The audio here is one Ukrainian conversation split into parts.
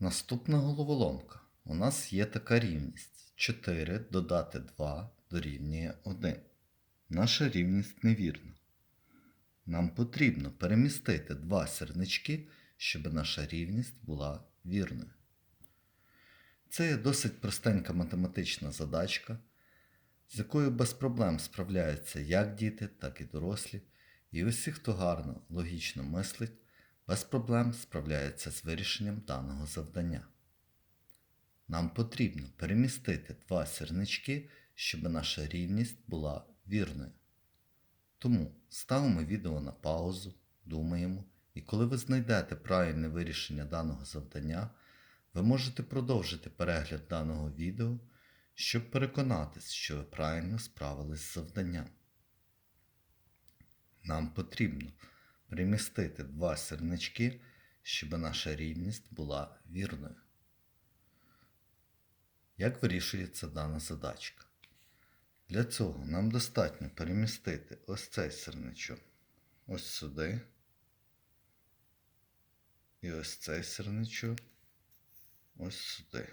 Наступна головоломка. У нас є така рівність. 4 додати 2 дорівнює 1. Наша рівність невірна. Нам потрібно перемістити два сірнички, щоб наша рівність була вірною. Це є досить простенька математична задачка, з якою без проблем справляються як діти, так і дорослі. І усі, хто гарно логічно мислить, без проблем справляється з вирішенням даного завдання. Нам потрібно перемістити два сірнички, щоб наша рівність була вірною. Тому ставимо відео на паузу, думаємо, і коли ви знайдете правильне вирішення даного завдання, ви можете продовжити перегляд даного відео, щоб переконатись, що ви правильно справились з завданням. Нам потрібно перемістити два сірнички, щоб наша рівність була вірною. Як вирішується дана задачка? Для цього нам достатньо перемістити ось цей сірничок ось сюди. І ось цей сірничок ось сюди.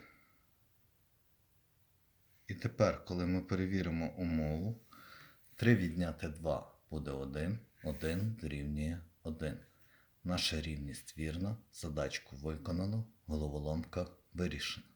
І тепер, коли ми перевіримо умову, 3 відняти 2 буде 1, 1 дорівнює 1. Наша рівність вірна, задачку виконано, головоломка вирішена.